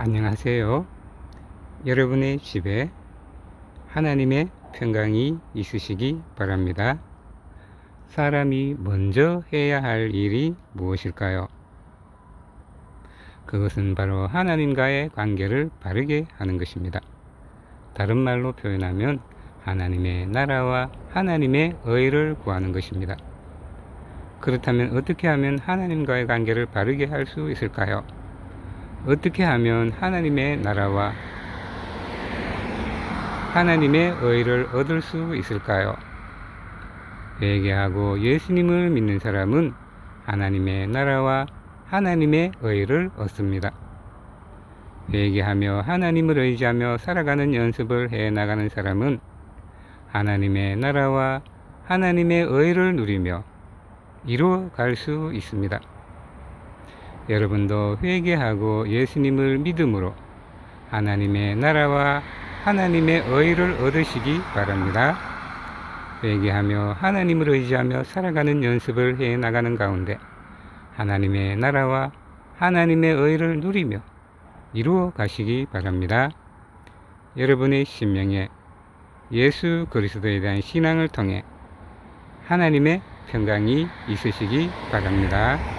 안녕하세요. 여러분의 집에 하나님의 평강이 있으시기 바랍니다. 사람이 먼저 해야 할 일이 무엇일까요? 그것은 바로 하나님과의 관계를 바르게 하는 것입니다. 다른 말로 표현하면 하나님의 나라와 하나님의 의를 구하는 것입니다. 그렇다면 어떻게 하면 하나님과의 관계를 바르게 할 수 있을까요? 어떻게 하면 하나님의 나라와 하나님의 의를 얻을 수 있을까요? 회개하고 예수님을 믿는 사람은 하나님의 나라와 하나님의 의를 얻습니다. 회개하며 하나님을 의지하며 살아가는 연습을 해 나가는 사람은 하나님의 나라와 하나님의 의를 누리며 이루어 갈 수 있습니다. 여러분도 회개하고 예수님을 믿음으로 하나님의 나라와 하나님의 의를 얻으시기 바랍니다. 회개하며 하나님을 의지하며 살아가는 연습을 해 나가는 가운데 하나님의 나라와 하나님의 의를 누리며 이루어 가시기 바랍니다. 여러분의 심령에 예수 그리스도에 대한 신앙을 통해 하나님의 평강이 있으시기 바랍니다.